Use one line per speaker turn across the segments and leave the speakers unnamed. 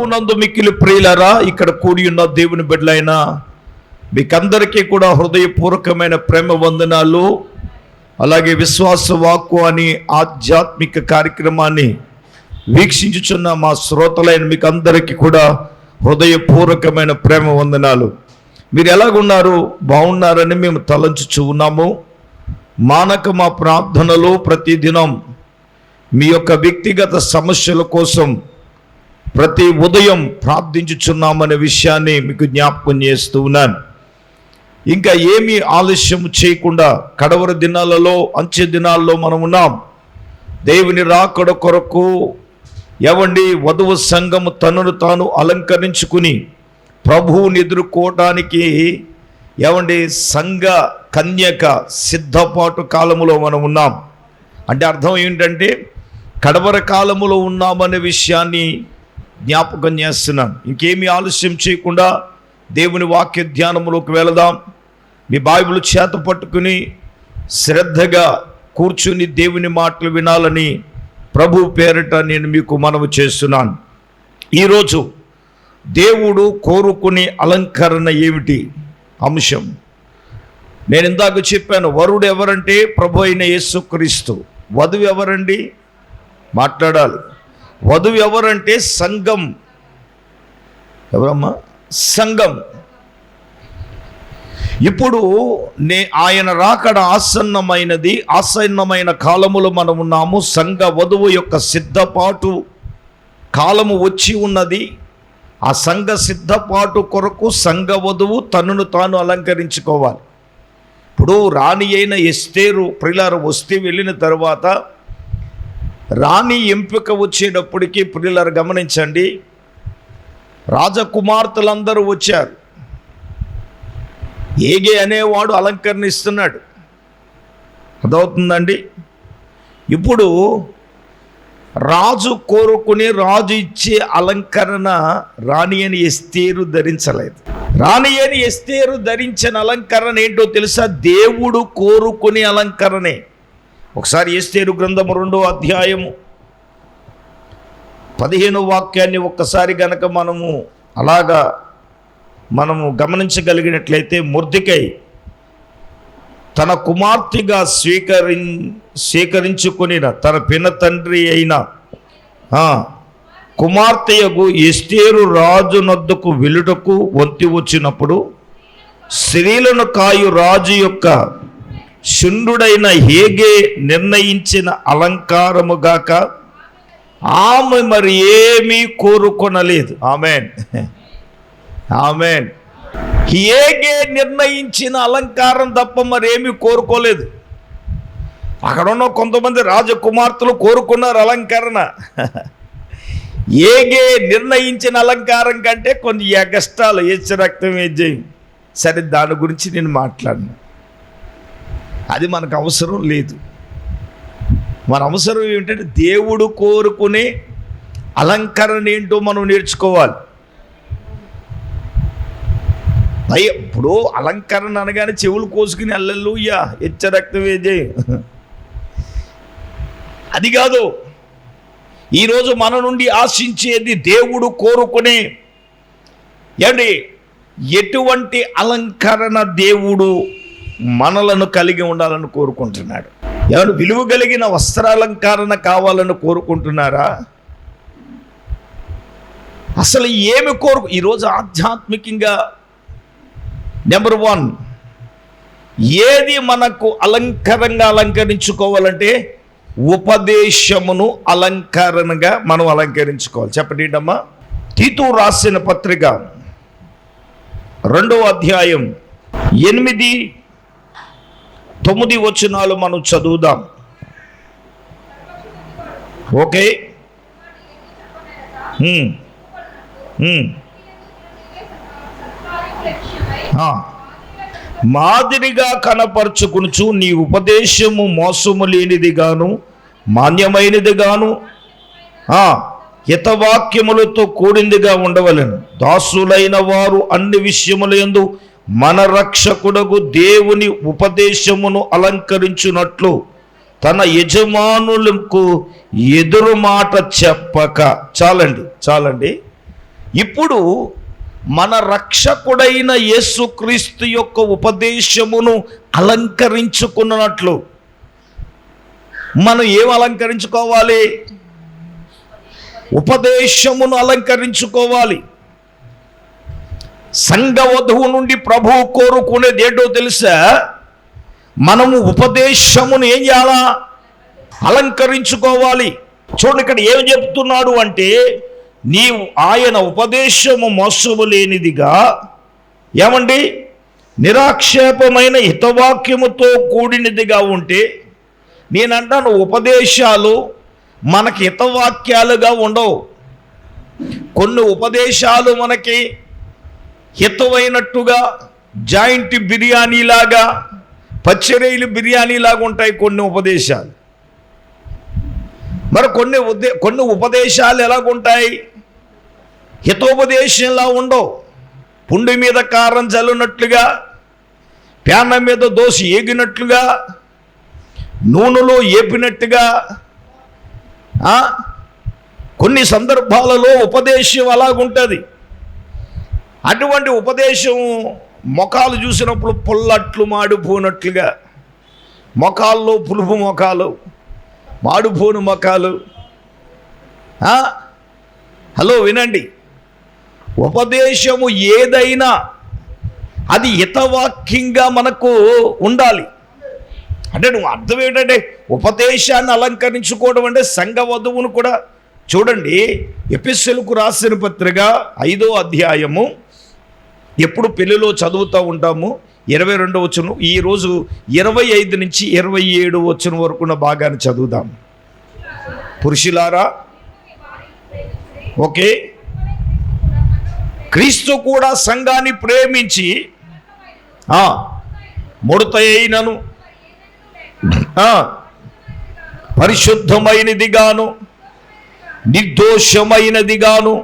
ప్రభునందు మిక్కిలి ప్రియులరా ఇక్కడ కూడి ఉన్న దేవుని బిడ్డలైన మీకందరికీ కూడా హృదయపూర్వకమైన ప్రేమ వందనాలు. అలాగే విశ్వాస వాక్కు అని ఆధ్యాత్మిక కార్యక్రమాన్ని వీక్షించుచున్న మా శ్రోతలైన మీకు అందరికీ కూడా హృదయపూర్వకమైన ప్రేమ వందనాలు. మీరు ఎలాగున్నారు? బాగున్నారని మేము తలంచుచు ఉన్నాము. మానక మా ప్రార్థనలో ప్రతిదినం మీ యొక్క వ్యక్తిగత సమస్యల కోసం ప్రతి ఉదయం ప్రార్థించుచున్నామనే విషయాన్ని మీకు జ్ఞాపకం చేస్తూ ఉన్నాను. ఇంకా ఏమీ ఆలస్యం చేయకుండా కడవర దినాలలో అంచె దినాల్లో మనం ఉన్నాం. దేవుని రాకడ కొరకు ఎవండి వధువు సంఘము తనను తాను అలంకరించుకుని ప్రభువుని ఎదుర్కోవటానికి ఎవండి సంఘ కన్యక సిద్ధపాటు కాలములో మనం ఉన్నాం. అంటే అర్థం ఏంటంటే కడవర కాలములో ఉన్నామనే విషయాన్ని జ్ఞాపకం చేస్తున్నాను. ఇంకేమీ ఆలస్యం చేయకుండా దేవుని వాక్య ధ్యానములోకి వెళదాం. మీ బైబిల్ చేత పట్టుకుని శ్రద్ధగా కూర్చుని దేవుని మాటలు వినాలని ప్రభు పేరిట నేను మీకు మనవి చేస్తున్నాను. ఈరోజు దేవుడు కోరుకునే అలంకరణ ఏమిటి? అంశం. నేను ఇందాక చెప్పాను వరుడు ఎవరంటే ప్రభు అయిన యేసుక్రీస్తు. వధువు ఎవరండి? మాట్లాడాలి. వధువు ఎవరంటే సంఘం. ఎవరమ్మా? సంఘం. ఇప్పుడు నే ఆయన రాకడ ఆసన్నమైనది ఆసన్నమైన కాలములో మనం ఉన్నాము. సంఘ వధువు యొక్క సిద్ధపాటు కాలము వచ్చి ఉన్నది. ఆ సంఘ సిద్ధపాటు కొరకు సంఘ వధువు తనను తాను అలంకరించుకోవాలి. ఇప్పుడు రాణి అయిన ఎస్తేరు ప్రిలారు వస్తే వెళ్ళిన తర్వాత రాణి ఎంపిక వచ్చేటప్పటికి ప్రియులారు గమనించండి. రాజకుమార్తెలందరూ వచ్చారు. ఏగే అనేవాడు అలంకరణ ఇస్తున్నాడు అదవుతుందండి ఇప్పుడు రాజు కోరుకుని రాజు ఇచ్చే అలంకరణ రాణి అని ఎస్తేరు ధరించలేదు. రాణి అని ఎస్తేరు ధరించిన అలంకరణ ఏంటో తెలుసా? దేవుడు కోరుకునే అలంకరణే. ఒకసారి ఏస్తేరు గ్రంథము రెండో అధ్యాయము పదిహేను వాక్యాన్ని ఒక్కసారి గనక మనము అలాగా మనము గమనించగలిగినట్లయితే ముర్దికై తన కుమార్తెగా స్వీకరి స్వీకరించుకునిన తన పిన తండ్రి అయిన ఆ, కుమార్తెయగు ఎస్తేరు రాజు నద్దుకు వెలుటకు వంతి వచ్చినప్పుడు స్త్రీలను కాయు రాజు యొక్క శుండుడైన హేగే నిర్ణయించిన అలంకారముగాక ఆమె మరి ఏమీ కోరుకొనలేదు. ఆమెన్. ఆమెన్. హేగే నిర్ణయించిన అలంకారం తప్ప మరేమీ కోరుకోలేదు. అక్కడ ఉన్న కొంతమంది రాజకుమార్తెలు కోరుకున్నారు అలంకరణ. ఏగే నిర్ణయించిన అలంకారం కంటే కొన్ని ఎగస్టాలు హెచ్చ రక్తం ఏజేయం సరే దాని గురించి నేను మాట్లాడను. అది మనకు అవసరం లేదు. మన అవసరం ఏమిటంటే దేవుడు కోరుకునే అలంకరణ ఏంటో మనం నేర్చుకోవాలి. భయ ఇప్పుడు అలంకరణ అనగానే చెవులు కోసుకుని అల్లెలుయ్యా హెచ్చ రక్తం అది కాదు. ఈరోజు మన నుండి ఆశించేది దేవుడు కోరుకునే ఏమండి? ఎటువంటి అలంకరణ దేవుడు మనలను కలిగి ఉండాలని కోరుకుంటున్నాడు. ఎవరు విలువ కలిగిన వస్త్రాలంకరణ కావాలని కోరుకుంటున్నారా? అసలు ఏమి కోరు ఈరోజు ఆధ్యాత్మికంగా నెంబర్ వన్ ఏది మనకు అలంకరంగా అలంకరించుకోవాలంటే ఉపదేశమును అలంకరణగా మనం అలంకరించుకోవాలి. చెప్పండి అమ్మా తీతు రాసిన పత్రిక రెండవ అధ్యాయం ఎనిమిది తొమ్మిది వచనాలు మనం చదువుదాం. ఓకే? మాదిరిగా కనపరుచుకునుచు నీ ఉపదేశము మోసము లేనిదిగాను మాన్యమైనదిగాను ఆ, హితవాక్యములతో కూడిందిగా ఉండవలెను. దాసులైన వారు అన్ని విషయముల యందు మన రక్షకుడగు దేవుని ఉపదేశమును అలంకరించున్నట్లు తన యజమానులకు ఎదురు మాట చెప్పక. చాలండి చాలండి. ఇప్పుడు మన రక్షకుడైన యేసుక్రీస్తు యొక్క ఉపదేశమును అలంకరించుకున్నట్లు. మనం ఏం అలంకరించుకోవాలి? ఉపదేశమును అలంకరించుకోవాలి. సంఘ వధువు నుండి ప్రభువు కోరుకునేది ఏంటో తెలుసా? మనము ఉపదేశమును ఏం చేయాలా? అలంకరించుకోవాలి. చూడండి ఇక్కడ ఏం చెప్తున్నాడు అంటే నీవు ఆయన ఉపదేశము మోసము లేనిదిగా ఏమండి? నిరాక్షేపమైన హితవాక్యముతో కూడినదిగా ఉంటే నేనంటాను ఉపదేశాలు మనకి హితవాక్యాలుగా ఉండవు. కొన్ని ఉపదేశాలు మనకి హితమైనట్టుగా జాయింట్ బిర్యానీలాగా పచ్చిరొయ్యలు బిర్యానీలాగా ఉంటాయి కొన్ని ఉపదేశాలు. మరి కొన్ని ఉద్దే కొన్ని ఉపదేశాలు ఎలాగుంటాయి? హితోపదేశంలా ఉండవు. పుండి మీద కారం చల్లునట్లుగా ప్యాన మీద దోశ ఏగినట్లుగా నూనెలో ఏపినట్టుగా కొన్ని సందర్భాలలో ఉపదేశం అలాగుంటుంది. అటువంటి ఉపదేశం మొఖాలు చూసినప్పుడు పుల్లట్లు మాడిపోనట్లుగా. మొఖాల్లో పులుపు మొఖాలు మాడిపోను మొఖాలు. హలో వినండి. ఉపదేశము ఏదైనా అది హితవాక్యంగా మనకు ఉండాలి. అంటే నువ్వు అర్థం ఏంటంటే ఉపదేశాన్ని అలంకరించుకోవడం అంటే సంఘ వధువును కూడా చూడండి. ఎపిస్సులకు రాసిన పత్రిక ఐదో అధ్యాయము ఎప్పుడు పెళ్ళిలో చదువుతూ ఉంటాము. ఇరవై రెండో వచ్చును ఈరోజు ఇరవై ఐదు నుంచి ఇరవై ఏడు వచ్చిన వరకున్న భాగాన్ని చదువుదాం. పురుషులారా ఓకే? క్రీస్తు కూడా సంఘాన్ని ప్రేమించి ముడత అయినను ఆ, పరిశుద్ధమైనదిగాను నిర్దోషమైనదిగాను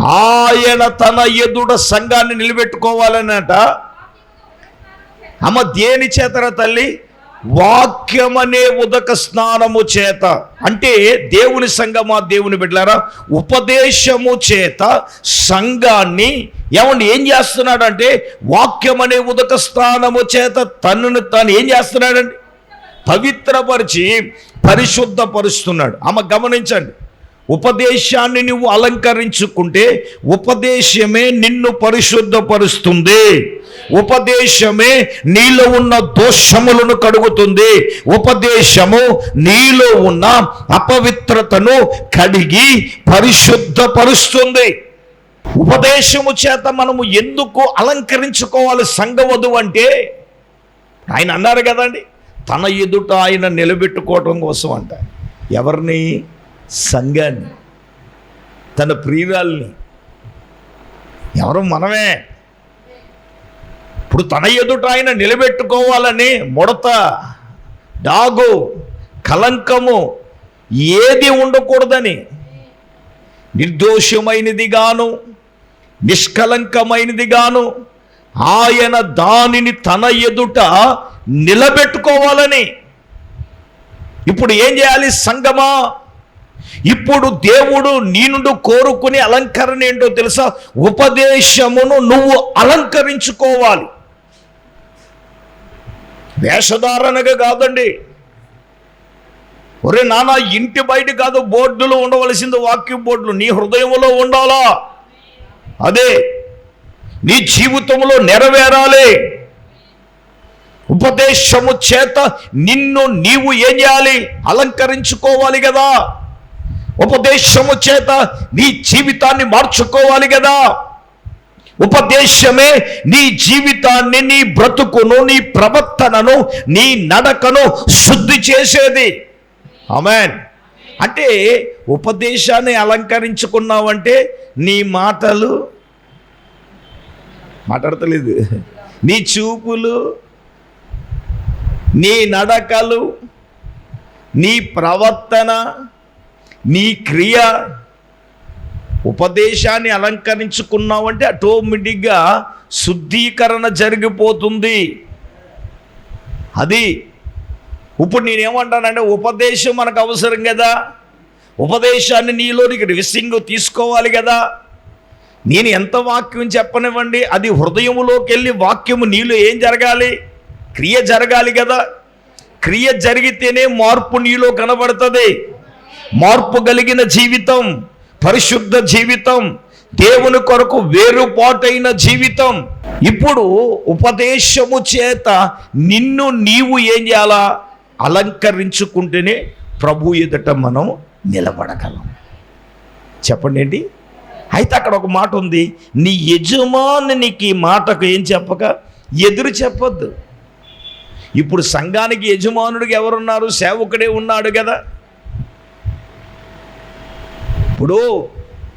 ఆయన తన ఎదుట సంఘాన్ని నిలబెట్టుకోవాలన్నట. అమ్మ దేని చేతర తల్లి? వాక్యమనే ఉదక స్నానము చేత. అంటే దేవుని సంఘమా దేవుని బిడ్డలారా? ఉపదేశము చేత సంఘాన్ని ఏమండి ఏం చేస్తున్నాడంటే వాక్యమనే ఉదక స్నానము చేత తనను తాను ఏం చేస్తున్నాడండి? పవిత్రపరిచి పరిశుద్ధపరుస్తున్నాడు. ఆమె గమనించండి. ఉపదేశాన్ని నువ్వు అలంకరించుకుంటే ఉపదేశమే నిన్ను పరిశుద్ధపరుస్తుంది. ఉపదేశమే నీలో ఉన్న దోషములను కడుగుతుంది. ఉపదేశము నీలో ఉన్న అపవిత్రతను కడిగి పరిశుద్ధపరుస్తుంది. ఉపదేశము చేత మనము ఎందుకు అలంకరించుకోవాలి సంఘవధు అంటే ఆయన అన్నారు కదండి తన ఎదుట ఆయన నిలబెట్టుకోవటం కోసం అంట. ఎవరిని? సంఘాన్ని తన ప్రియురాల్ని. ఎవరు మనమే? ఇప్పుడు తన ఎదుట ఆయన నిలబెట్టుకోవాలని ముడత డాగు కలంకము ఏది ఉండకూడదని నిర్దోషమైనది గాను నిష్కలంకమైనది గాను ఆయన దానిని తన ఎదుట నిలబెట్టుకోవాలని. ఇప్పుడు ఏం చేయాలి సంగమా ఇప్పుడు దేవుడు నీ నుండి కోరుకునే అలంకరణ ఏంటో తెలుసా? ఉపదేశమును నువ్వు అలంకరించుకోవాలి. వేషధారణగా కాదండి. ఒరే నానా ఇంటి బయట కాదు బోర్డులు ఉండవలసింది వాక్యం బోర్డులు. నీ హృదయంలో ఉండాలా? అదే. నీ జీవితంలో నెరవేరాలి. ఉపదేశము చేత నిన్ను నీవు ఏం చేయాలి? అలంకరించుకోవాలి కదా. ఉపదేశము చేత నీ జీవితాన్ని మార్చుకోవాలి కదా. ఉపదేశమే నీ జీవితాన్ని నీ బ్రతుకును నీ ప్రవర్తనను నీ నడకను శుద్ధి చేసేది. అమెన్ అంటే ఉపదేశాన్ని అలంకరించుకున్నావంటే నీ మాటలు మాట్లాడతలేదు. నీ చూపులు నీ నడకలు నీ ప్రవర్తన నీ క్రియ ఉపదేశాన్ని అలంకరించుకున్నావంటే ఆటోమేటిక్గా శుద్ధీకరణ జరిగిపోతుంది. అది ఇప్పుడు నేనేమంటానంటే ఉపదేశం మనకు అవసరం కదా. ఉపదేశాన్ని నీలోనికి రివిసింగ్ తీసుకోవాలి కదా. నేను ఎంత వాక్యం చెప్పనివ్వండి అది హృదయంలోకి వెళ్ళి వాక్యము నీలో ఏం జరగాలి? క్రియ జరగాలి కదా. క్రియ జరిగితేనే మార్పు నీలో కనబడుతుంది. మార్పు కలిగిన జీవితం పరిశుద్ధ జీవితం దేవుని కొరకు వేరుపాటైన జీవితం. ఇప్పుడు ఉపదేశము చేత నిన్ను నీవు ఏం చేయాలా? అలంకరించుకుంటేనే ప్రభు ఎదుట మనం నిలబడగలం. చెప్పండి ఏంటి? అయితే అక్కడ ఒక మాట ఉంది. నీ యజమానికి మాటకు ఏం చెప్పక? ఎదురు చెప్పొద్దు. ఇప్పుడు సంఘానికి యజమానుడికి ఎవరున్నారు? సేవకుడే ఉన్నాడు కదా. ఇప్పుడు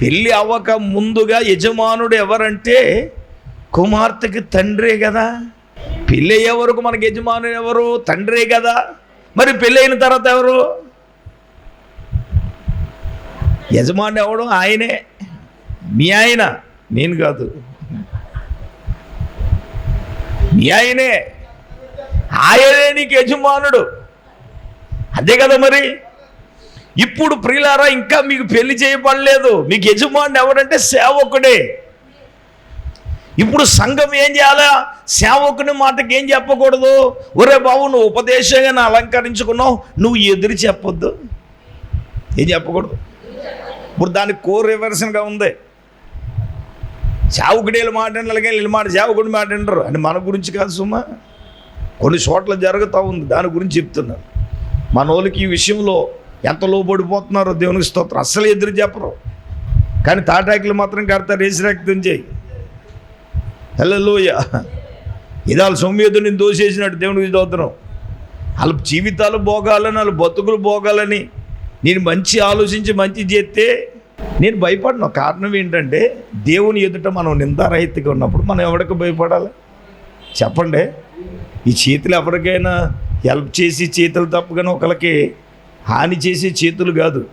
పెళ్ళి అవ్వక ముందుగా యజమానుడు ఎవరంటే కుమార్తెకి తండ్రే కదా. పెళ్ళి అయ్యే వరకు మనకి యజమానుడు ఎవరు? తండ్రే కదా. మరి పెళ్ళి అయిన తర్వాత ఎవరు? యజమానుడు ఎవడు? ఆయనే. మీ ఆయన. నేను కాదు. మీ ఆయనే. ఆయనే నీకు యజమానుడు. అదే కదా మరి. ఇప్పుడు ప్రియులారా ఇంకా మీకు పెళ్ళి చేయబడలేదు. మీకు యజమాని ఎవరంటే సేవకుడే. ఇప్పుడు సంఘం ఏం చేయాలా? సేవకుని మాటకి ఏం చెప్పకూడదు? ఒరే బాబు నువ్వు ఉపదేశంగా అలంకరించుకున్నావు. నువ్వు ఎదురు చెప్పొద్దు. ఏం చెప్పకూడదు. ఇప్పుడు దానికి కో రివర్షన్గా ఉంది. సేవకుడు వీళ్ళు మాట్లాడాలి వీళ్ళు మాట సేవకుడు మాట్లాడరు అని మన గురించి కాదు సుమా. కొన్ని చోట్ల జరుగుతూ ఉంది. దాని గురించి చెప్తున్నాను. మన వాళ్ళకి ఈ విషయంలో ఎంత లోబడిపోతున్నారో దేవునికి స్తోత్రం. అస్సలు ఎదురు చెప్పరు. కానీ తాటాకులు మాత్రం కడతారు వేసి చేయి. హలోయ ఇది వాళ్ళ నేను దోసేసినట్టు దేవునికి స్తోత్రం. వాళ్ళ జీవితాలు భోగాలని వాళ్ళ బతుకులు భోగాలని నేను మంచి ఆలోచించి మంచి చేస్తే నేను భయపడను. కారణం ఏంటంటే దేవుని ఎదుట మనం నిందారహితగా ఉన్నప్పుడు మనం ఎవరికి భయపడాలి? చెప్పండి. ఈ చేతులు ఎవరికైనా హెల్ప్ చేసి చేతులు తప్పగానే ఒకరికి హాని చేసే చేతులు కాదు.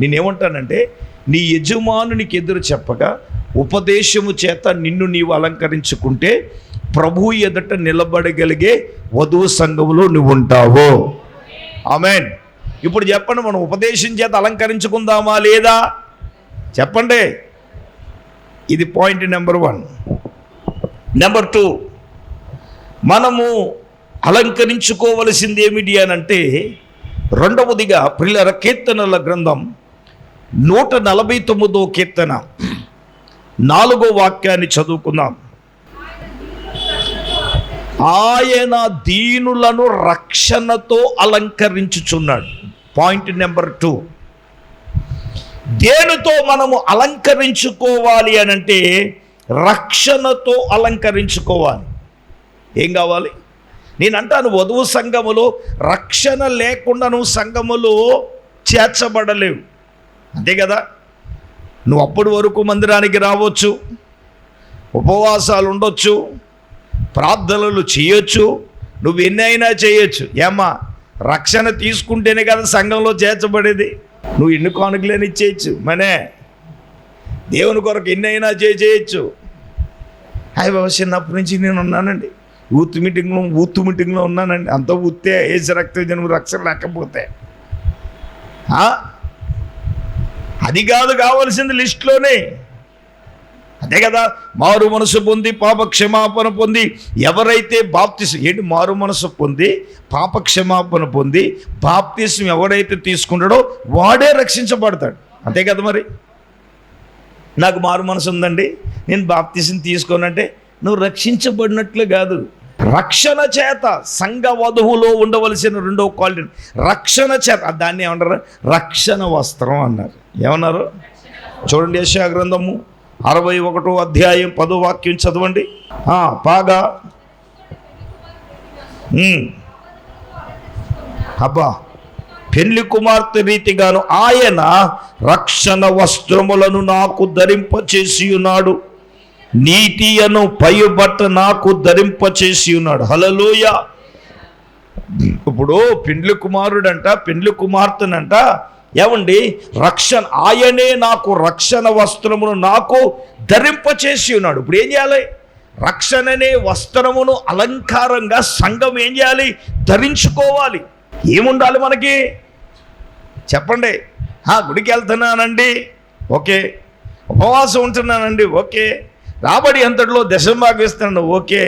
నేనేమంటానంటే నీ యజమానునికి ఎదురు చెప్పగా ఉపదేశము చేత నిన్ను నీవు అలంకరించుకుంటే ప్రభు ఎదుట నిలబడగలిగే వధువు సంఘములో నువ్వు ఉంటావు ఆమెన్. ఇప్పుడు చెప్పండి మనం ఉపదేశం చేత అలంకరించుకుందామా లేదా? చెప్పండి. ఇది point number one. Number two. మనము అలంకరించుకోవలసింది ఏమిటి అని అంటే రెండవదిగా ప్రిలర కీర్తనల గ్రంథం నూట నలభై తొమ్మిదో కీర్తన. నాలుగో వాక్యాన్ని చదువుకుందాం. ఆయన దీనులను రక్షణతో అలంకరించుచున్నాడు. Point number two. దేనితో మనము అలంకరించుకోవాలి అని అంటే రక్షణతో అలంకరించుకోవాలి. ఏం కావాలి? నేను అంటాను వధువు సంఘములో రక్షణ లేకుండా నువ్వు సంఘములో చేర్చబడలేవు. అంతే కదా? నువ్వు అప్పటి వరకు మందిరానికి రావచ్చు ఉపవాసాలు ఉండొచ్చు ప్రార్థనలు చేయొచ్చు నువ్వు ఎన్ని అయినా చేయొచ్చు. ఏమ్మా రక్షణ తీసుకుంటేనే కదా సంఘంలో చేర్చబడేది. నువ్వు ఎన్ని కానుకలేని ఇచ్చేయచ్చు మనే? దేవుని కొరకు ఎన్నైనా అయినా చేయి చేయొచ్చు. చిన్నప్పటి నుంచి నేను ఉన్నానండి ఊత్ మీటింగ్లో ఊత్ మీటింగ్లో ఉన్నానండి. అంత ఊత్తే ఏసి రక్త జన్మ రక్షణ లేకపోతే. అది కాదు కావలసింది లిస్టులోనే. అదే కదా మారు మనసు పొంది పాప క్షమాపణ పొంది ఎవరైతే బాప్తిసం ఏంటి మారు మనసు పొంది పాప క్షమాపణ పొంది బాప్తిసం ఎవడైతే తీసుకుంటాడో వాడే రక్షించబడతాడు. అంతే కదా మరి? నాకు మారు మనసు ఉందండి. నేను బాప్తిసం తీసుకోనంటే నువ్వు రక్షించబడినట్లు కాదు. రక్షణ చేత సంఘ వధువులో ఉండవలసిన రెండవ క్వాలిటీ. రక్షణ చేత దాన్ని ఏమన్నారు రక్షణ వస్త్రం అన్నారు. ఏమన్నారు? చూడండి యశా గ్రంథము అరవై ఒకటో అధ్యాయం పదో వాక్యం చదవండి. బాగా. అబ్బా పెళ్ళి కుమార్తె రీతిగాను ఆయన రక్షణ వస్త్రములను నాకు ధరింపచేసి ఉన్నాడు నీతి అను పైబట్ట నాకు ధరింపచేసి ఉన్నాడు. హలలోయ ఇప్పుడు పెండ్లి కుమారుడంట పెండ్లి కుమార్తెనంట ఏమండి? రక్షణ ఆయనే నాకు రక్షణ వస్త్రమును నాకు ధరింపచేసి ఉన్నాడు. ఇప్పుడు ఏం చేయాలి? రక్షణనే వస్త్రమును అలంకారంగా సంఘం ఏం చేయాలి? ధరించుకోవాలి. ఏముండాలి మనకి? చెప్పండి. "ఆ, గుడికి వెళ్తున్నానండి. ఓకే. ఉపవాసం ఉంటున్నానండి. ఓకే. రాబడి అంతటిలో దశంభాగం ఇస్తున్నాను ఓకే.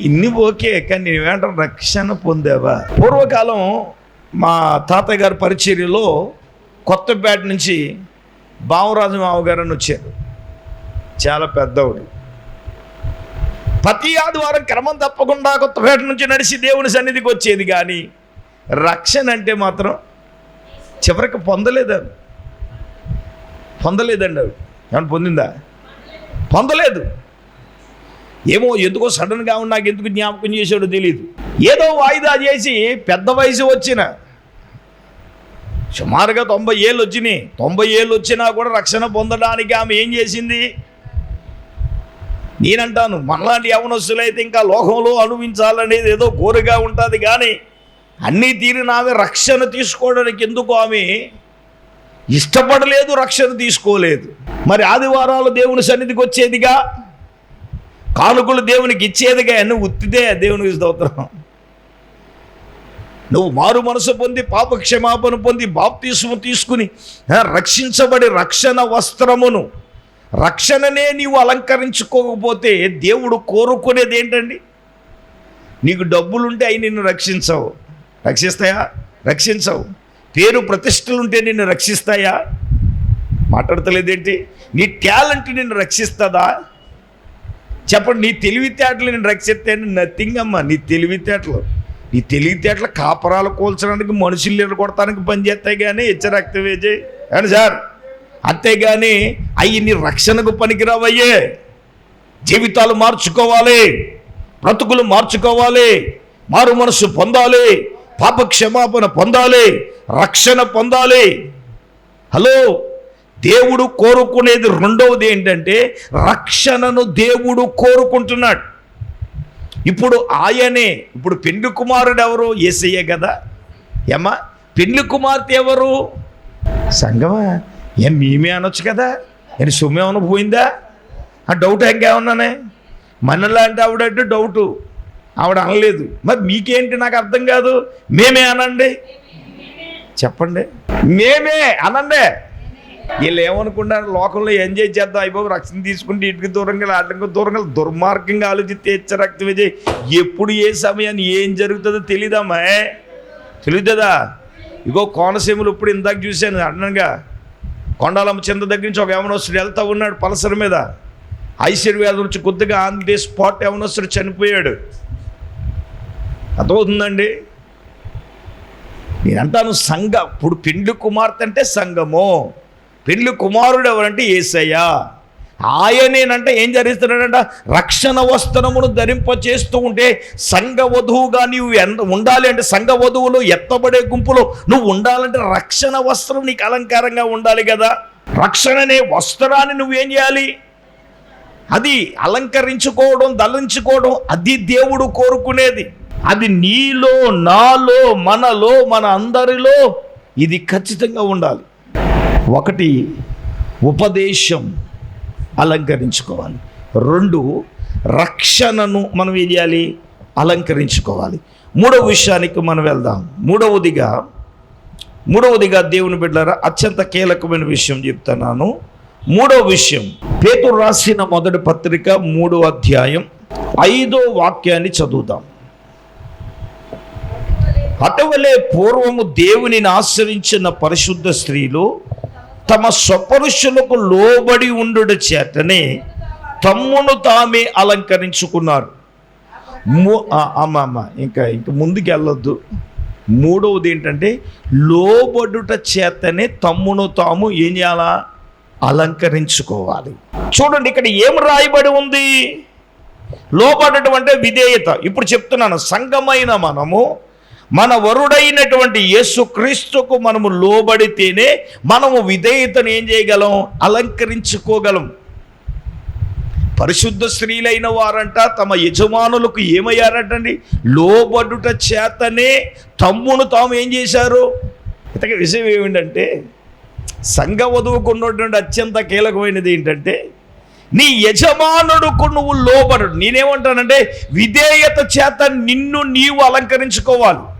ఇన్ని ఓకే కానీ నేనేమంటాను రక్షణ పొందావా? పూర్వకాలం మా తాతయ్య గారి పరిచర్యలో కొత్తపేట నుంచి బావరాజు మామగారు అని వచ్చారు. చాలా పెద్దవాడు ప్రతి ఆదివారం క్రమం తప్పకుండా కొత్తపేట నుంచి నడిచి దేవుని సన్నిధికి వచ్చేది కానీ రక్షణ అంటే మాత్రం చివరికి పొందలేదు పొందలేదండి ఆవిడ ఏమన్నా పొందిందా? పొందలేదు. ఏమో ఎందుకో సడన్గా ఉన్న నాకు ఎందుకు జ్ఞాపకం చేశాడో తెలియదు ఏదో వాయిదా చేసి పెద్ద వయసు వచ్చిన సుమారుగా తొంభై ఏళ్ళు వచ్చినాయి తొంభై ఏళ్ళు వచ్చినా కూడా రక్షణ పొందడానికి ఆమె ఏం చేసింది? నేనంటాను మనలాంటి యవనస్తులైతే ఇంకా లోకంలో అనుభవించాలనేది ఏదో కోరిక ఉంటుంది కానీ అన్నీ తీరిన ఆమె రక్షణ తీసుకోవడానికి ఎందుకు ఆమె ఇష్టపడలేదు రక్షణ తీసుకోలేదు. మరి ఆదివారాలు దేవుని సన్నిధికి వచ్చేదిగా? కానుకలు దేవునికి ఇచ్చేదిగా? నువ్వు ఉత్తిదే దేవునికి స్తోత్రం. నువ్వు మారు మనసు పొంది పాప క్షమాపణ పొంది బాప్తీసము తీసుకుని రక్షించబడి రక్షణ వస్త్రమును. రక్షణనే నీవు అలంకరించుకోకపోతే దేవుడు కోరుకునేది ఏంటండి? నీకు డబ్బులుంటే అవి నిన్ను రక్షించవు. రక్షిస్తాయా? రక్షించవు. పేరు ప్రతిష్టలుంటే నిన్ను రక్షిస్తాయా? మాట్లాడతలేదేంటి? నీ టాలెంట్ నిన్ను రక్షిస్తుందా? చెప్పండి నీ తెలివితేటలు నేను రక్షిస్తే నథింగ్ అమ్మా నీ తెలివితేటలు. నీ తెలివితేటలు కాపరాలు కూల్చడానికి మనుషులు కొడటానికి పనిచేస్తాయి కానీ హెచ్చ రక్తం వేజే అని సార్? అంతేగాని అవి నీ రక్షణకు పనికిరావయ్యే. జీవితాలు మార్చుకోవాలి. బ్రతుకులు మార్చుకోవాలి. మారు మనసు పొందాలి. పాప క్షమాపణ పొందాలి రక్షణ పొందాలి. హలో దేవుడు కోరుకునేది రెండవది ఏంటంటే రక్షణను దేవుడు కోరుకుంటున్నాడు. ఇప్పుడు ఆయనే ఇప్పుడు పెండ్లి కుమారుడు ఎవరు ఏసయ్యే కదా. ఏమా పెండ్లి కుమార్తె ఎవరు? సంగమా? ఏం మేమే అనొచ్చు కదా? నేను సొమ్మేమన్నా పోయిందా? ఆ డౌట్ ఇంకేమన్నానే? మనలాంటి ఆవిడంటే డౌటు ఆవిడ అనలేదు. మరి మీకేంటి నాకు అర్థం కాదు? మేమే అనండి. చెప్పండి. మేమే అనండి. వీళ్ళు ఏమనుకుంటారు? లోకంలో ఎంజాయ్ చేద్దాం? అయిపోయి రక్షణ తీసుకుంటే ఇటుకి దూరంగా ఆటంకి దూరంగా దుర్మార్గంగా ఆలోచిస్తే హెచ్చ రక్త విజయ్ ఎప్పుడు ఏ సమయాన్ని ఏం జరుగుతుందో తెలీదమ్మా తెలుస్తుందా ఇగో కోనసీమలు ఇప్పుడు ఇందాక చూశాను అన్నగా కొండాలమ్మ చింత దగ్గర నుంచి ఒక యవనస్తుడు వెళ్తా ఉన్నాడు పలసర మీద. ఐశ్వర్య నుంచి కొద్దిగా ఆన్ స్పాట్ యవనస్తుడు చనిపోయాడు. అర్థమవుతుందండి? నేనంటాను సంఘ ఇప్పుడు పెండ్లి కుమార్తె అంటే సంఘము. పెండ్లి కుమారుడు ఎవరంటే ఏసయ్య. ఆయనేనంటే ఏం జరిస్తున్నాడంట రక్షణ వస్త్రమును ధరింప చేస్తూ ఉంటే సంఘ వధువుగా నీవు ఎంత ఉండాలి అంటే సంఘ వధువులు ఎత్తబడే గుంపులో నువ్వు ఉండాలంటే రక్షణ వస్త్రం నీకు అలంకారంగా ఉండాలి కదా. రక్షణ అనే వస్త్రాన్ని నువ్వేం చేయాలి? అది అలంకరించుకోవడం దళించుకోవడం అది దేవుడు కోరుకునేది. అది నీలో నాలో మనలో మన అందరిలో ఇది ఖచ్చితంగా ఉండాలి. ఒకటి ఉపదేశం అలంకరించుకోవాలి. రెండు రక్షణను మనం ఏం చేయాలి? అలంకరించుకోవాలి. మూడవ విషయానికి మనం వెళ్దాం. మూడవదిగా మూడవదిగా దేవుని బిడ్డలారా అత్యంత కీలకమైన విషయం చెప్తున్నాను. మూడవ విషయం పేతురు రాసిన మొదటి పత్రిక మూడో అధ్యాయం ఐదో వాక్యాన్ని చదువుదాం. అటువలే పూర్వము దేవునిని ఆశ్రయించిన పరిశుద్ధ స్త్రీలు తమ స్వపరుషులకు లోబడి ఉండుట చేతనే తమ్మును తామే అలంకరించుకున్నారు. ము- అమ్మ అమ్మ ఇంకా ఇంక ముందుకు వెళ్ళొద్దు మూడవది ఏంటంటే లోబడుట చేతనే తమ్మును తాము ఏం చేయాలా? అలంకరించుకోవాలి. చూడండి ఇక్కడ ఏం రాయబడి ఉంది? లోబడటం అంటే విధేయత. ఇప్పుడు చెప్తున్నాను సంఘమైన మనము మన వరుడైనటువంటి యేసుక్రీస్తుకు మనము లోబడితేనే మనము విధేయతను ఏం చేయగలం? అలంకరించుకోగలం. పరిశుద్ధ స్త్రీలైన వారంట తమ యజమానులకు ఏమయ్యారటండి? లోబడుట చేతనే తమ్మును తాము ఏం చేశారు? ఇతక విషయం ఏమిటంటే సంఘ వధువుకు ఉన్నటువంటి అత్యంత కీలకమైనది ఏంటంటే నీ యజమానుడుకు నువ్వు లోబడు నేనేమంటానంటే విధేయత చేత నిన్ను నీవు అలంకరించుకోవాలి.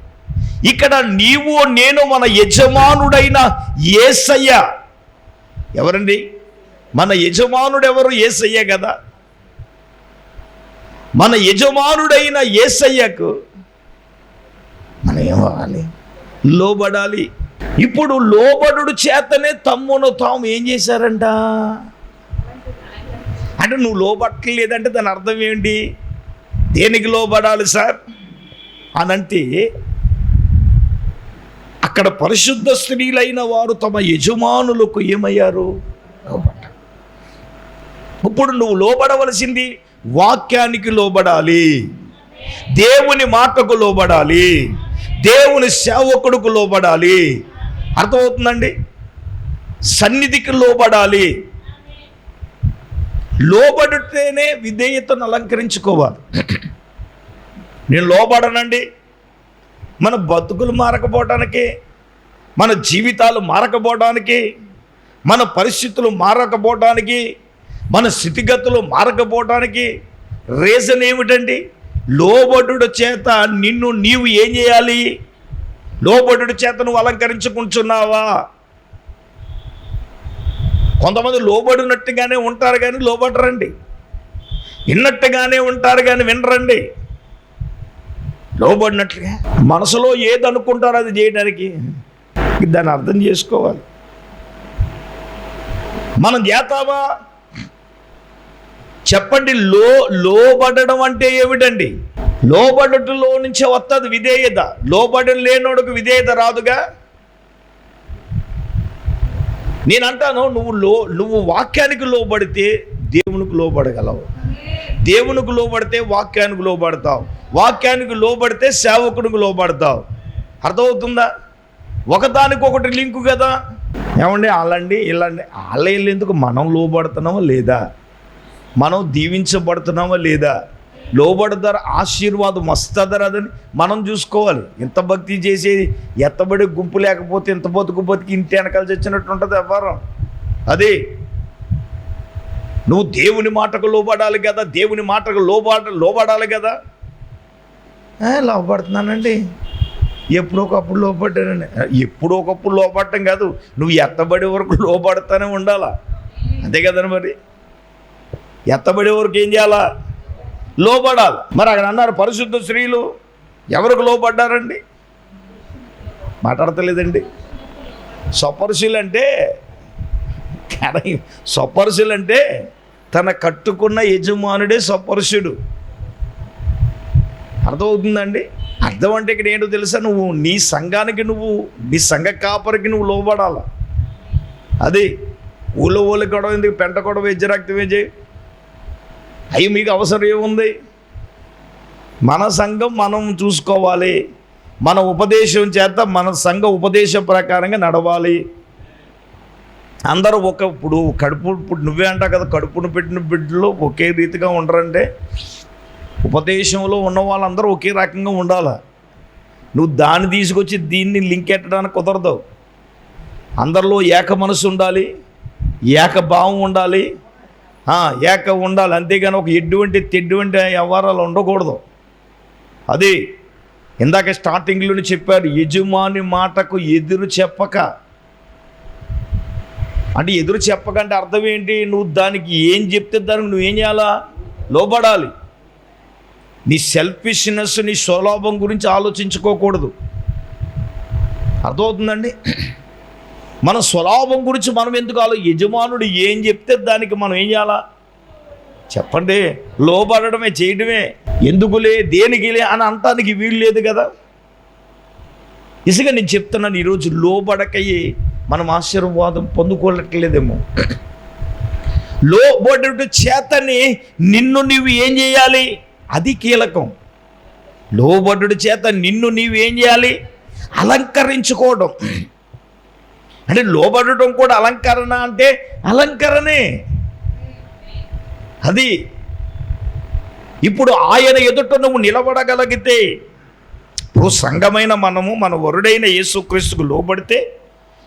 ఇక్కడ నీవు నేను మన యజమానుడైన ఏసయ్య. ఎవరండి? మన యజమానుడు ఎవరు ఏసయ్య కదా. మన యజమానుడైన ఏసయ్యకు మనం ఏమవ్వాలి లోబడాలి. ఇప్పుడు లోబడుడు చేతనే తమ్మును తాము ఏం చేశారంట? అంటే నువ్వు లోబట్టలేదంటే దాని అర్థం ఏంటి? దేనికి లోబడాలి సార్? అనంటే అక్కడ పరిశుద్ధ స్త్రీలైన వారు తమ యజమానులకు ఏమయ్యారు? లోబడ్డ ఇప్పుడు నువ్వు లోబడవలసింది వాక్యానికి లోబడాలి. దేవుని మాటకు లోబడాలి. దేవుని సేవకుడుకు లోబడాలి. అర్థమవుతుందండి? సన్నిధికి లోబడాలి. లోబడితేనే విధేయతను అలంకరించుకోవాలి. నేను లోబడనండి. మన బతుకులు మారకపోవటానికి మన జీవితాలు మారకపోవడానికి మన పరిస్థితులు మారకపోవడానికి మన స్థితిగతులు మారకపోవడానికి రీజన్ ఏమిటండి? లోబడుడు చేత నిన్ను నీవు ఏం చేయాలి? లోబడుడు చేత నువ్వు అలంకరించుకుంటున్నావా? కొంతమంది లోబడినట్టుగానే ఉంటారు కానీ లోబడరండి. విన్నట్టుగానే ఉంటారు కానీ వినరండి. లోబడినట్లుగా మనసులో ఏది అనుకుంటారో అది చేయడానికి దాన్ని అర్థం చేసుకోవాలి. మనం చేతావా చెప్పండి లో లోబడడం అంటే ఏమిటండి? లోబడటంలో నుంచే వస్తుంది విధేయత. లోబడడం లేనోడుకు విధేయత రాదుగా? నేను అంటాను నువ్వు లో నువ్వు వాక్యానికి లోబడితే దేవునికి లోబడగలవు. దేవునికి లోబడితే వాక్యానికి లోబడతావు. వాక్యానికి లోబడితే సేవకునికి లోబడతావు. అర్థమవుతుందా? ఒకదానికి ఒకటి లింకు కదా. ఏమండి వాళ్ళండి ఇలాండి వాళ్ళ ఎందుకు మనం లోబడుతున్నామా లేదా? మనం దీవించబడుతున్నామా లేదా? లోబడతారు ఆశీర్వాదం వస్తుందరా అదని మనం చూసుకోవాలి. ఇంత భక్తి చేసేది ఎత్తబడి గుంపు లేకపోతే ఇంత బతుకు బతికి ఇంటి వెనకాల చచ్చినట్టు ఉంటుంది వ్యవహారం. అదే నువ్వు దేవుని మాటకు లోబడాలి కదా దేవుని మాటకు లోబడ లోబడాలి కదా? లోబడుతున్నానండి. ఎప్పుడో ఒకప్పుడు లోపడ్డానండి ఎప్పుడో ఒకప్పుడు లోపడటం కాదు నువ్వు ఎత్తబడే వరకు లోపడతానే ఉండాలా? అంతే కదండి మరి? ఎత్తబడే వరకు ఏం చేయాలా? లోపడాలి. మరి అక్కడ అన్నారు పరిశుద్ధ స్త్రీలు ఎవరికి లోపడ్డారండి? మాట్లాడతలేదండి. స్వపరుశులు అంటే కానీ అంటే తన కట్టుకున్న యజమానుడే స్వపరుషుడు అర్థమవుతుందండి? అర్థం అంటే ఇక్కడ ఏంటో తెలుసా? నువ్వు నీ సంఘానికి నువ్వు నీ సంఘ కాపరికి నువ్వు లోబడాల. అది ఊళ్ళో ఊళ్ళో గొడవ ఎందుకు? పెంట గొడవ వెజ్జరక్తం చేయి. అవి మీకు అవసరం ఏముంది? మన సంఘం మనం చూసుకోవాలి. మన ఉపదేశం చేత మన సంఘ ఉపదేశం ప్రకారంగా నడవాలి. అందరూ ఒక ఇప్పుడు కడుపు ఇప్పుడు నువ్వే అంటావు కదా కడుపును పెట్టిన బిడ్డలు ఒకే రీతిగా ఉండరంటే ఉపదేశంలో ఉన్న వాళ్ళందరూ ఒకే రకంగా ఉండాలి? నువ్వు దాన్ని తీసుకొచ్చి దీన్ని లింక్ ఎట్టడానికి కుదరదు. అందరిలో ఏక మనసు ఉండాలి ఏక భావం ఉండాలి ఏక ఉండాలి. అంతేగాని ఒక ఎటువంటి తెడ్డువంటి వ్యవహారాలు ఉండకూడదు. అది ఇందాక స్టార్టింగ్లోనే చెప్పారు యజమాని మాటకు ఎదురు చెప్పక. అంటే ఎదురు చెప్పకంటే అర్థం ఏంటి? నువ్వు దానికి ఏం చెప్తే దానికి నువ్వేం చేయాలా? లోబడాలి. నీ సెల్ఫిష్నెస్ నీ స్వలాభం గురించి ఆలోచించుకోకూడదు. అర్థమవుతుందండి? మన స్వలాభం గురించి మనం ఎందుకు ఆలో యజమానుడు ఏం చెప్తే దానికి మనం ఏం చేయాలా? చెప్పండి లోబడమే చేయడమే. ఎందుకులే దేనికిలే అని అంటానికి వీలు లేదు కదా? ఇసుక నేను చెప్తున్నాను ఈరోజు లోబడకయ్యి మనం ఆశీర్వాదం పొందుకోలేట్లేదేమో. లోబడుట చేతని నిన్ను నీవు ఏం చేయాలి? అది కీలకం. లోబడుడు చేత నిన్ను నీవు ఏం చేయాలి? అలంకరించుకోవడం. అంటే లోబడటం కూడా అలంకరణ అంటే అలంకరణే. అది ఇప్పుడు ఆయన ఎదుట నువ్వు నిలబడగలిగితే ఇప్పుడు సంఘమైన మనము మన వరుడైన యేసుక్రీస్తుకు లోబడితే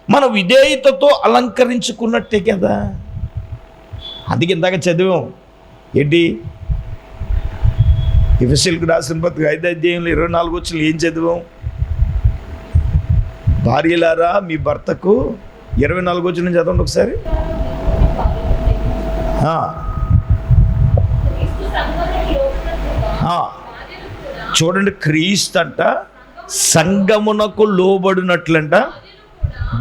మన విధేయతతో అలంకరించుకున్నట్టే కదా. అందుకే ఇందాక చదివాం ఏంటి? ఎఫ్ఎస్ఎల్కి రాసిన పత్రిక ఐదు అధ్యాయంలో ఇరవై నాలుగు వచ్చిన ఏం చదివాం? భార్యలారా మీ భర్తకు ఇరవై నాలుగు వచ్చిన చదవండి ఒకసారి? చూడండి క్రీస్తు అంట సంగమునకు లోబడినట్లంట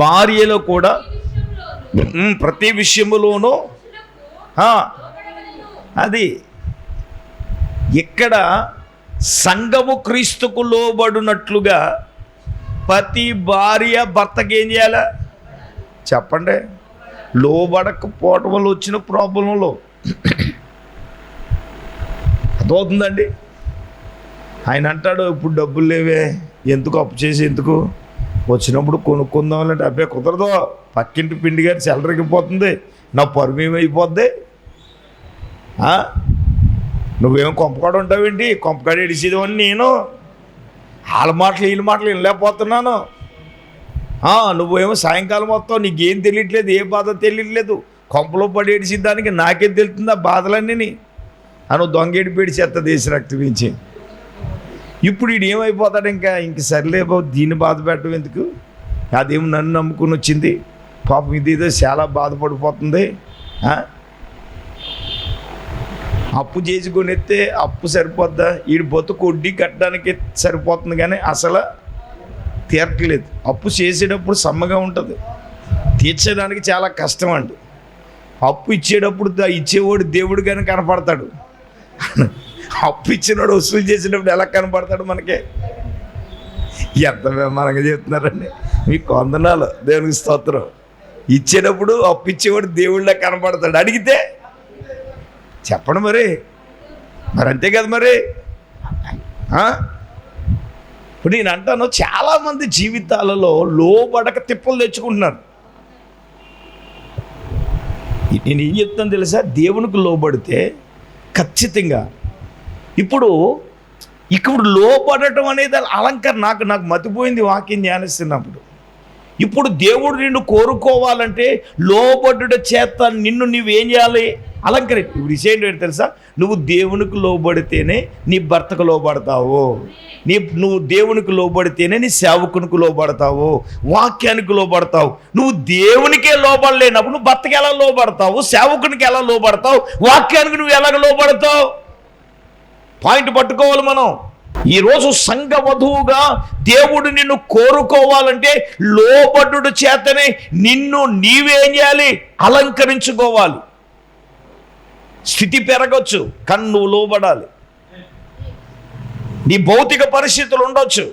భార్యలో కూడా ప్రతి విషయములోనూ అది ఇక్కడ సంఘము క్రీస్తుకు లోబడినట్లుగా ప్రతి భార్య భర్తకి ఏం చేయాలా? చెప్పండి. లోబడకపోవటం వల్ల వచ్చిన ప్రాబ్లంలో. అర్థమవుతుందండి? ఆయన అంటాడు ఇప్పుడు డబ్బులు లేవే. ఎందుకు అప్పు చేసి ఎందుకు? వచ్చినప్పుడు కొనుక్కుందాం అంటే అబ్బే కుదరదు. పక్కింటి పిండి గారి చెలరగిపోతుంది నా పరుమేమైపోద్ది నువ్వేం ఆ? కొంపకాడు ఉంటావేంటి? కొంపకాడు ఇడిచేదేమని నేను. వాళ్ళ మాటలు వీళ్ళ మాటలు వినలేకపోతున్నాను. నువ్వేమో సాయంకాలం మొత్తం నీకేం తెలియట్లేదు ఏ బాధ తెలియట్లేదు. కొంపలో పడి ఏడిచేదానికి నాకేం తెలుస్తుంది ఆ బాధలన్నీ అను దొంగేడి పేడి చెత్త దేశ రక్తం పెంచి ఇప్పుడు ఈడు ఏమైపోతాడు ఇంకా? ఇంక సర్లే బాబు దీన్ని బాధ పెట్టడం ఎందుకు? అదేమో నన్ను నమ్ముకుని వచ్చింది. పాపం ఇది ఏదో చాలా బాధపడిపోతుంది. అప్పు చేసుకొనిస్తే అప్పు సరిపోద్దా? వీడి బతుకు వడ్డీ కట్టడానికి సరిపోతుంది కానీ అసలు తీర్చలేదు అప్పు చేసేటప్పుడు సమ్మగా ఉంటుంది. తీర్చడానికి చాలా కష్టం అండి. అప్పు ఇచ్చేటప్పుడు ఇచ్చేవాడు దేవుడు కానీ కనపడతాడు. అప్పు ఇచ్చినోడు వసూలు చేసేటప్పుడు ఎలా కనపడతాడు మనకి? ఎంత మనకి చెప్తున్నారండి. మీకు వందనాలు దేవునికి స్తోత్రం. ఇచ్చేటప్పుడు అప్పు ఇచ్చేవాడు దేవుళ్ళ కనపడతాడు. అడిగితే చెప్పండి మరి. మరి అంతే కదా మరి. ఇప్పుడు నేను అంటాను చాలామంది జీవితాలలో లోబడక తిప్పలు తెచ్చుకుంటున్నారు. నేను ఏం చెప్తాను తెలుసా? దేవునికి లోబడితే ఖచ్చితంగా ఇప్పుడు ఇప్పుడు లోపడటం అనేది అలంకరణ. నాకు నాకు మతిపోయింది వాక్యం ధ్యానిస్తున్నప్పుడు. ఇప్పుడు దేవుడు నిన్ను కోరుకోవాలంటే లోబడుట చేత నిన్ను నువ్వేం చేయాలి? అలంకరి ఇప్పుడు విషయం ఏంటి తెలుసా? నువ్వు దేవునికి లోబడితేనే నీ భర్తకు లోబడతావు. నీ నువ్వు దేవునికి లోబడితేనే నీ సేవకునికి లోబడతావు. వాక్యానికి లోబడతావు. నువ్వు దేవునికే లోబడలేనప్పుడు నువ్వు భర్తకి ఎలా లోబడతావు? సేవకునికి ఎలా లోబడతావు? వాక్యానికి నువ్వు ఎలాగ లోబడతావు? పాయింట్ పట్టుకోవాలి మనం. ఈరోజు సంఘ వధువుగా దేవుడు నిన్ను కోరుకోవాలంటే లోబడ్డు చేతనే నిన్ను నీవేం చేయాలి అలంకరించుకోవాలి. స్థితి పెరగచ్చు కానీ నువ్వు లోబడాలి. నీ భౌతిక పరిస్థితులు ఉండొచ్చు.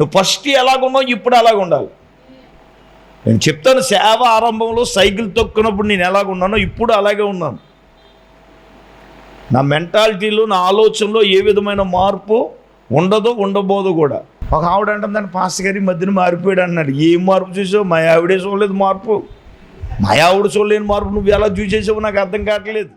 నువ్వు ఫస్ట్ ఎలాగున్నావు ఇప్పుడు అలాగ ఉండాలి నేను చెప్తాను సేవ ఆరంభంలో సైకిల్ తొక్కినప్పుడు నేను ఎలాగున్నానో ఇప్పుడు అలాగే ఉన్నాను. నా మెంటాలిటీలో నా ఆలోచనలో ఏ విధమైన మార్పు ఉండదు ఉండబోదు కూడా. ఒక ఆవిడ అంటుందని పాస్ గారి మధ్యన మారిపోయాడు అన్నాడు ఏం మార్పు చూసావు? మా ఆవిడే చూడలేదు మార్పు. మా ఆవిడ చూడలేని మార్పు నువ్వు ఎలా చూసేసావు నాకు అర్థం కావట్లేదు.